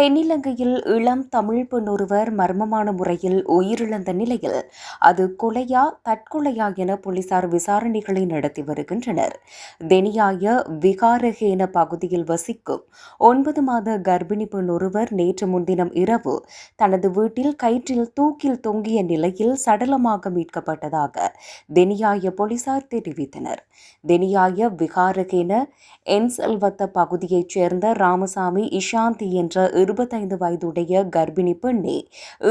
தென்னிலங்கையில் இளம் தமிழ் பெண் ஒருவர் மர்மமான முறையில் உயிரிழந்த நிலையில் அது கொலையா தற்கொலையா என போலீசார் விசாரணைகளை நடத்தி வருகின்றனர். தெனியாய விகாரகேன பகுதியில் வசிக்கும் ஒன்பது மாத கர்ப்பிணி பெண் ஒருவர் நேற்று முன்தினம் இரவு தனது வீட்டில் கயிற்றில் தூக்கில் தொங்கிய நிலையில் சடலமாக மீட்கப்பட்டதாக தெனியாய போலீசார் தெரிவித்தனர். தெனியாய விகாரகேன என்செல்வத்த பகுதியைச் சேர்ந்த ராமசாமி இஷாந்தி என்ற இருபத்தைந்து வயதுடைய கர்ப்பிணி பெண்ணே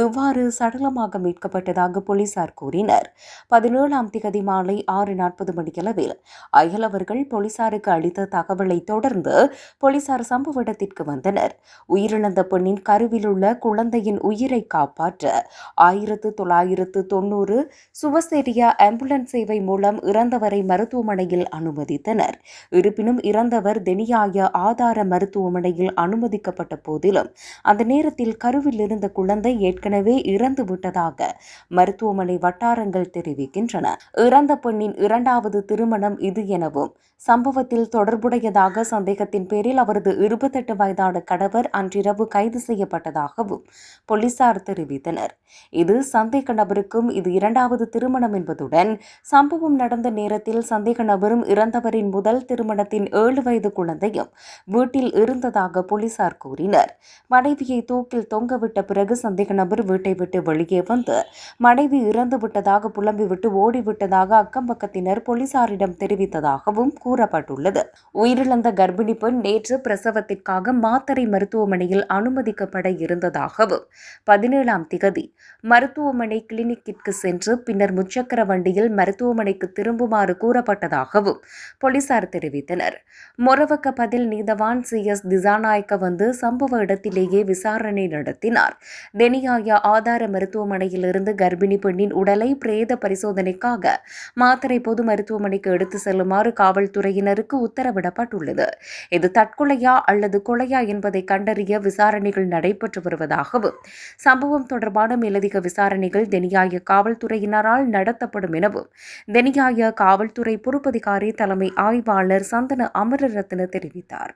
இவ்வாறு சடலமாக மீட்கப்பட்டதாக போலீசார் கூறினர். பதினேழாம் திகதி மாலை ஆறு நாற்பது மணியளவில் அயலவர்கள் போலீசாருக்கு அளித்த தகவலை தொடர்ந்து போலீசார் சம்பவ இடத்திற்கு வந்தனர். உயிரிழந்த பெண்ணின் கருவில் உள்ள குழந்தையின் உயிரை காப்பாற்ற ஆயிரத்து தொள்ளாயிரத்து தொன்னூறு சுவசேரியா ஆம்புலன்ஸ் சேவை மூலம் இறந்தவரை மருத்துவமனையில் அனுமதித்தனர். இருப்பினும் இறந்தவர் தெனியாய ஆதார மருத்துவமனையில் அனுமதிக்கப்பட்ட போதிலும் அந்த நேரத்தில் கருவில் இருந்த குழந்தை ஏற்கனவே இறந்து விட்டதாக மருத்துவமனை வட்டாரங்கள் தெரிவிக்கின்றன. இறந்த பெண்ணின் இரண்டாவது திருமணம் இது எனவும் சம்பவத்தில் தொடர்புடையதாக சந்தேகத்தின் பேரில் அவரது இருபத்தெட்டு வயதான கணவர் அன்றிரவு கைது செய்யப்பட்டதாகவும் போலீசார் தெரிவித்தனர். இது சந்தேக நபருக்கும் இது இரண்டாவது திருமணம் என்பதுடன் சம்பவம் நடந்த நேரத்தில் சந்தேக நபரும் இறந்தவரின் முதல் திருமணத்தின் ஏழு வயது குழந்தையும் வீட்டில் இருந்ததாக போலீசார் கூறினர். மனைவியை தூக்கில் தொங்கவிட்ட பிறகு சந்தேக நபர் வீட்டை விட்டு வெளியே வந்து மனைவி இறந்து விட்டதாக புலம்பிவிட்டு ஓடிவிட்டதாக அக்கம்பக்கத்தினர் போலீசாரிடம் தெரிவித்ததாகவும் கூறப்பட்டுள்ளது. உயிரிழந்த கர்ப்பிணி பெண் நேற்று பிரசவத்திற்காக மாத்தரை மருத்துவமனையில் அனுமதிக்கப்பட இருந்ததாகவும் பதினேழாம் திகதி மருத்துவமனை கிளினிக்கிற்கு சென்று பின்னர் முச்சக்கர வண்டியில் மருத்துவமனைக்கு திரும்புமாறு கூறப்பட்டதாகவும் போலீசார் தெரிவித்தனர். மொரவக்க பதில் நீதவான் சி. எஸ். திசாநாயக்க வந்து சம்பவ இடத்திலேயே விசாரணை நடத்தினார். தெனியாயா ஆதார மருத்துவமனையிலிருந்து கர்ப்பிணி பெண்ணின் உடலை பிரேத பரிசோதனைக்காக மாத்தரை பொது மருத்துவமனைக்கு எடுத்து செல்லுமாறு காவல்துறையினருக்கு உத்தரவிடப்பட்டுள்ளது. இது தற்கொலையா அல்லது கொலையா என்பதை கண்டறிய விசாரணைகள் நடைபெற்று வருவதாகவும் சம்பவம் தொடர்பான மேலதிக விசாரணைகள் தெனியாய காவல்துறையினரால் நடத்தப்படும் எனவும் தெனியாய காவல்துறை பொறுப்பதிகாரி தலைமை ஆய்வாளர் சந்தன அமரரத்ன தெரிவித்தார்.